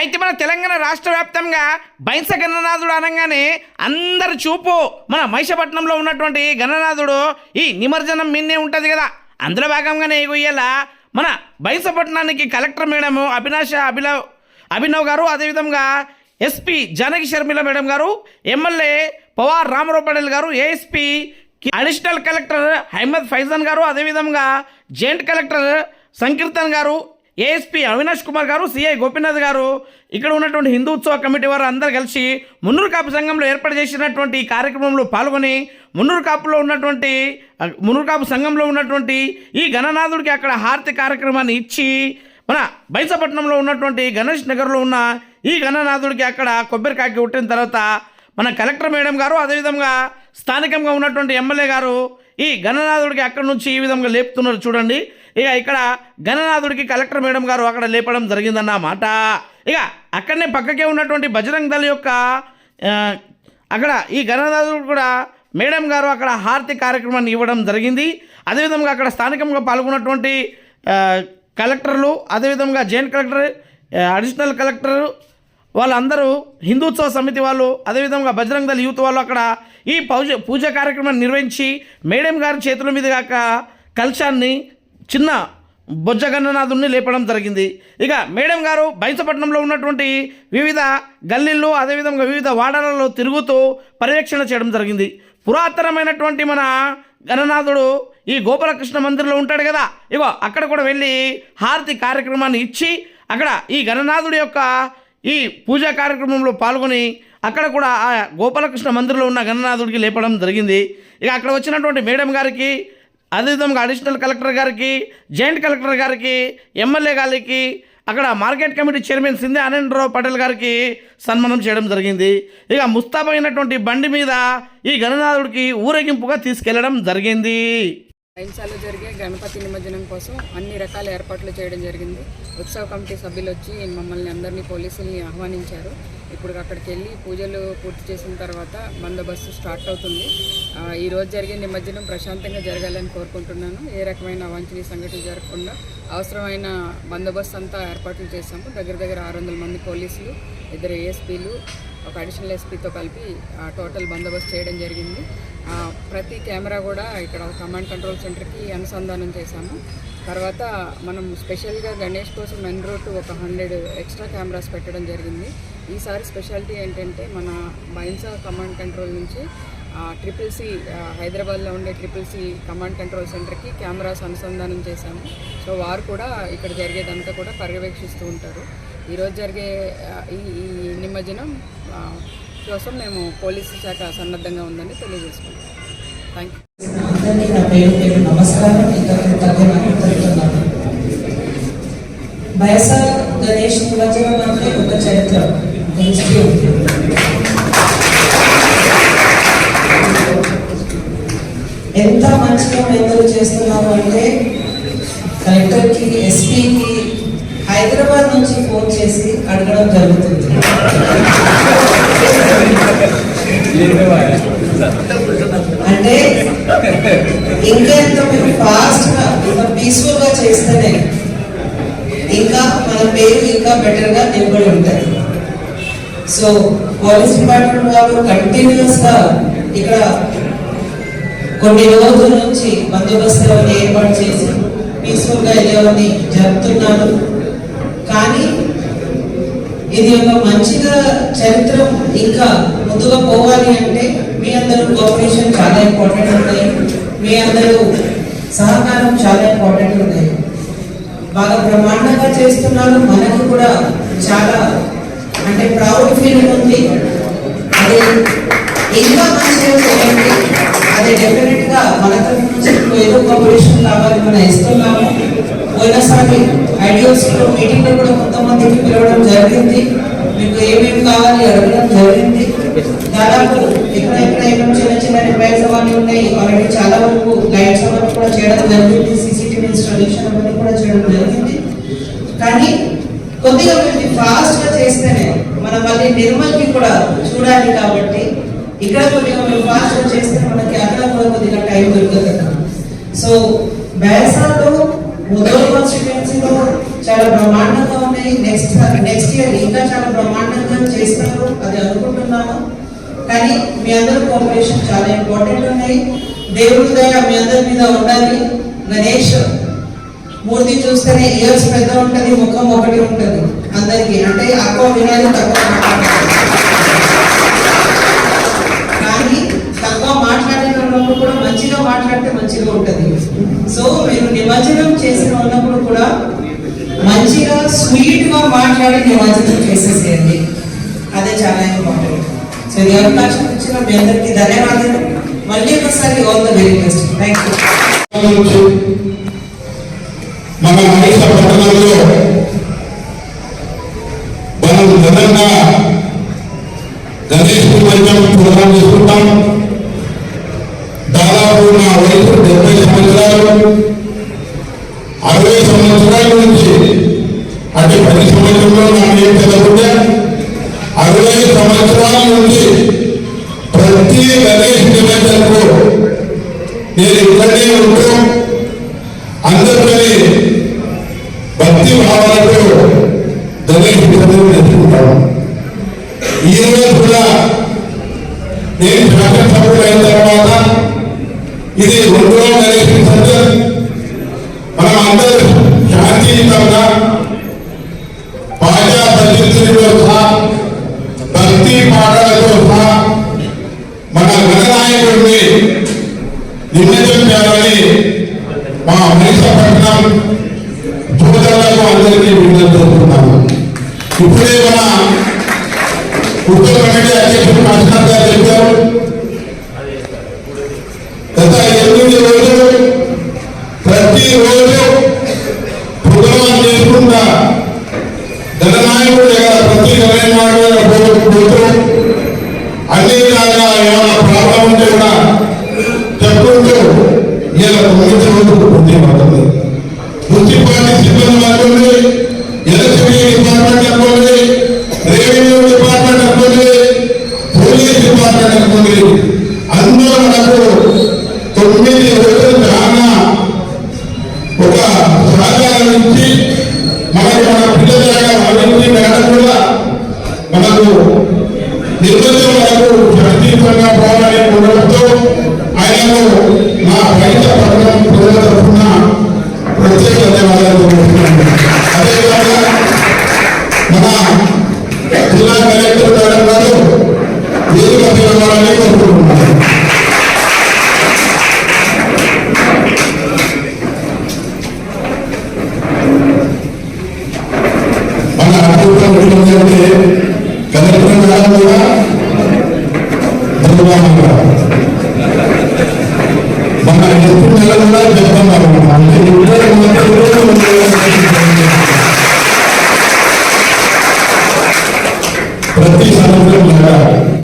అయితే మన తెలంగాణ రాష్ట్ర వ్యాప్తంగా బైంస గణనాథుడు అనగానే అందరి చూపు. మన మహిషపట్నంలో ఉన్నటువంటి గణనాథుడు ఈ నిమజ్జనం మిన్నే ఉంటుంది కదా. అందులో భాగంగానే ఇయ్యాల మన బైంసపట్నానికి కలెక్టర్ మేడం అభినాష అభిలవ్ అభినవ్ గారు అదేవిధంగా ఎస్పీ జానకి షర్మిల మేడం గారు ఎమ్మెల్యే పవార్ రామరావు పటేల్ గారు ASP additional collector Haimad Faizan గారు అదేవిధంగా జాయింట్ కలెక్టర్ సంకీర్తన్ గారు ఏఎస్పీ అవినాష్ కుమార్ గారు సిఐ గోపీనాథ్ గారు ఇక్కడ ఉన్నటువంటి హిందూ ఉత్సవ కమిటీ వారు అందరు కలిసి మున్నూరు కాపు సంఘంలో ఏర్పాటు చేసినటువంటి ఈ కార్యక్రమంలో పాల్గొని మున్నూరు కాపులో ఉన్నటువంటి మున్నూరు కాపు సంఘంలో ఉన్నటువంటి ఈ గణనాథుడికి అక్కడ హారతి కార్యక్రమాన్ని ఇచ్చి మన బైసపట్నంలో ఉన్నటువంటి గణేష్ నగర్లో ఉన్న ఈ గణనాథుడికి అక్కడ కొబ్బరికాయకి ఉట్టిన తర్వాత మన కలెక్టర్ మేడం గారు అదేవిధంగా స్థానికంగా ఉన్నటువంటి ఎమ్మెల్యే గారు ఈ గణనాథుడికి అక్కడ నుంచి ఈ విధంగా లేపుతున్నారు చూడండి. ఇక ఇక్కడ గణనాథుడికి కలెక్టర్ మేడం గారు అక్కడ లేపడం జరిగిందన్నమాట ఇక అక్కడనే పక్కకే ఉన్నటువంటి బజరంగ్ దళ యొక్క అక్కడ ఈ గణనాథుడు కూడా మేడం గారు అక్కడ హారతి కార్యక్రమాన్ని ఇవ్వడం జరిగింది. అదేవిధంగా అక్కడ స్థానికంగా పాల్గొన్నటువంటి కలెక్టర్లు అదేవిధంగా జాయింట్ కలెక్టర్ అడిషనల్ కలెక్టర్ వాళ్ళందరూ హిందూత్సవ సమితి వాళ్ళు అదేవిధంగా బజరంగ్ దళ యూత్ వాళ్ళు అక్కడ ఈ పూజ పూజ కార్యక్రమాన్ని నిర్వహించి మేడం గారి చేతుల మీద కాక కలశాన్ని చిన్న బొజ్జ లేపడం జరిగింది. ఇక మేడం గారు బైంసపట్నంలో ఉన్నటువంటి వివిధ గల్లీల్లో అదేవిధంగా వివిధ వాడలలో తిరుగుతూ పర్యవేక్షణ చేయడం జరిగింది. పురాతనమైనటువంటి మన గణనాథుడు ఈ గోపాలకృష్ణ మందిర్లో ఉంటాడు కదా. ఇగో అక్కడ కూడా వెళ్ళి హారతి కార్యక్రమాన్ని ఇచ్చి అక్కడ ఈ గణనాథుడి యొక్క ఈ పూజా కార్యక్రమంలో పాల్గొని అక్కడ కూడా ఆ గోపాలకృష్ణ మందిర్లో ఉన్న గణనాథుడికి లేపడం జరిగింది. ఇక అక్కడ వచ్చినటువంటి మేడం గారికి అదేవిధంగా అడిషనల్ కలెక్టర్ గారికి జాయింట్ కలెక్టర్ గారికి ఎమ్మెల్యే గారికి అక్కడ market committee chairman Shinde Anandrao Patel గారికి సన్మానం చేయడం జరిగింది. ఇక ముస్తాబైనటువంటి బండి మీద ఈ గణనాథుడికి ఊరేగింపుగా తీసుకెళ్ళడం జరిగింది. అహింసలో జరిగే గణపతి నిమజ్జనం కోసం అన్ని రకాల ఏర్పాట్లు చేయడం జరిగింది. ఉత్సవ కమిటీ సభ్యులు వచ్చి మమ్మల్ని అందరినీ పోలీసుల్ని ఆహ్వానించారు. ఇప్పుడు అక్కడికి వెళ్ళి పూజలు పూర్తి చేసిన తర్వాత బందోబస్తు స్టార్ట్ అవుతుంది. ఈరోజు జరిగే నిమజ్జనం ప్రశాంతంగా జరగాలని కోరుకుంటున్నాను. ఏ రకమైన అవాంఛనీయ సంఘటన జరగకుండా అవసరమైన బందోబస్తు అంతా ఏర్పాట్లు చేశాము. దగ్గర దగ్గర ఆరు వందల మంది పోలీసులు ఇద్దరు ఏఎస్పీలు ఒక అడిషనల్ ఎస్పీతో కలిపి ఆ, టోటల్ బందోబస్తు చేయడం జరిగింది. ప్రతి కెమెరా కూడా ఇక్కడ కమాండ్ కంట్రోల్ సెంటర్కి అనుసంధానం చేశాము. తర్వాత మనం స్పెషల్గా గణేష్ కోసం మెన్ రోడ్ ఒక హండ్రెడ్ ఎక్స్ట్రా కెమెరాస్ పెట్టడం జరిగింది. ఈసారి స్పెషాలిటీ ఏంటంటే మన బైన్సా కమాండ్ కంట్రోల్ నుంచి ట్రిపుల్ సి హైదరాబాద్లో ఉండే ట్రిపుల్ సి కమాండ్ కంట్రోల్ సెంటర్కి కెమెరాస్ అనుసంధానం చేశాము. సో వారు కూడా ఇక్కడ జరిగేదంతా కూడా పర్యవేక్షిస్తూ ఉంటారు. ఈరోజు జరిగే ఈ ఈ నిమజ్జనం కోసం మేము పోలీసు శాఖ సన్నద్ధంగా ఉందని తెలియజేసుకుంటాం థ్యాంక్ యూ నా పేరు నమస్కారం ఇంకా కృతజ్ఞతలు తెలుపుతున్నాను బయస గణేష్ నిమజ్జనం అంటే ఒక చరిత్ర. హిస్టరీ ఎంత మంచిగా మేము చేస్తున్నాము అంటే కలెక్టర్కి ఎస్పీకి హైదరాబాద్ నుంచి ఫోన్ చేసి అడగడం జరుగుతుంది. అంటే ఇంకా ఎంత మీరు ఫాస్ట్గా ఇంకా పీస్ఫుల్గా చేస్తేనే ఇంకా మన పేరు ఇంకా బెటర్గా నిలబడి ఉంటుంది సో పోలీస్ డిపార్ట్మెంట్ వాళ్ళు కంటిన్యూస్గా ఇక్కడ కొన్ని రోజుల నుంచి బందోబస్తు ఏర్పాటు చేసి పీస్ఫుల్గా వెళ్ళేవాడిని జరుపుతున్నారు కానీ ఇది ఒక మంచిగా చరిత్ర ఇంకా ముందుగా పోవాలి అంటే మీ అందరూ కోఆపరేషన్ చాలా ఇంపార్టెంట్ ఉన్నాయి మీ అందరూ సహకారం చాలా ఇంపార్టెంట్ ఉన్నాయి బాగా బ్రహ్మాండంగా చేస్తున్నారు. మనకు కూడా చాలా అంటే ప్రౌడ్ ఫీలింగ్ ఉంది అది ఇంకా మంచిగా చేయండి. అది డెఫినెట్గా మన తరఫు నుంచి ఏదో కోఆపరేషన్ కావాలి. మనం ఇస్తున్నాము పోయినసారి ఐడియోసీలో మీటింగ్లో కూడా కొంతమందికి పిలవడం జరిగింది. మీకు ఏమేమి కావాలి అడగడం జరిగింది. దాదాపు ఇక్కడ ఇక్కడ ఇక్కడ చిన్న చిన్న రిపేర్స్ అవన్నీ ఉన్నాయి. ఆల్రెడీ చాలా వరకు లైట్స్ అవన్నీ కూడా చేయడం జరిగింది. సీసీటీవీ ఇన్స్టాలేషన్ అవన్నీ కూడా చేయడం జరిగింది. కానీ కొద్దిగా మీరు ఫాస్ట్గా చేస్తేనే మనం మళ్ళీ నిర్మల్కి కూడా చూడాలి కాబట్టి ఇక్కడ కొద్దిగా మీరు ఫాస్ట్గా చేస్తే మనకి అక్కడ కూడా కొద్దిగా టైం దొరుకుతుంది. సో బేసాలో నెక్స్ట్ నెక్స్ట్ ఇయర్ ఇంకా చాలా బ్రహ్మాండంగా చేస్తారు అది అనుకుంటున్నాము కానీ మీ అందరి కోఆపరేషన్ చాలా ఇంపార్టెంట్ ఉన్నాయి. దేవుడి దయ మీ అందరి మీద ఉండాలి. గణేష్ మూర్తి చూస్తేనే ఇయర్స్ పెద్ద ఉంటుంది ముఖం ఒకటి ఉంటుంది అందరికి. అంటే అక్కువ వినాలి తక్కువ కానీ తక్కువ మాట్లాడినప్పుడు కూడా మంచిగా మాట్లాడితే మంచిగా ఉంటుంది. సో మీరు నిమజ్జనం చేసిన ఉన్నప్పుడు కూడా మాట్లాడి నిమజ్జనం చేసేసేయండి అదే చాలా ఇంపార్టెంట్ సో ఈ అవకాశం ఇచ్చిన మీ అందరికీ ధన్యవాదాలు. మళ్ళీ ఒకసారి all the very best thank you మన అంటే పది సంవత్సరంలో నాకు ఏం అరవై సంవత్సరాల నుండి ప్రతి గణేష్ నిమజ్జనకు నేను ఇక్కడే ఉంటూ అందరికీ భక్తి భావాలతో గణేష్ విగ్రహం తెచ్చుకుంటాను ఈ రోజు కూడా బాజా భజనలతో సహా భక్తి పాటలతో సహా మన గణనాయకుడిని నిమజ్జనం చేయాలని మా మహిళపట్నం సోదరులకు అందరికీ విడుదల చేస్తున్నాము ఇప్పుడే మన ఉత్తర కమిటీ అధ్యక్షుడు కాశీనాథ్ గారు చెప్పారు గత ఎనిమిది రోజులు మనకు నిర్బంధం వరకు శాంతియుతంగా పోవాలని ఉండడంతో ఆయనకు నా రైత పట్టణం ప్రజల తరఫున ప్రత్యేక ధన్యవాదాలు అదేవిధంగా మన జిల్లా కలెక్టర్ గారు మన ఎప్పుడు నెల కూడా చెప్తున్నారు అంటే ఇద్దరు మంత్రులు ప్రతి సంవత్సరం నెల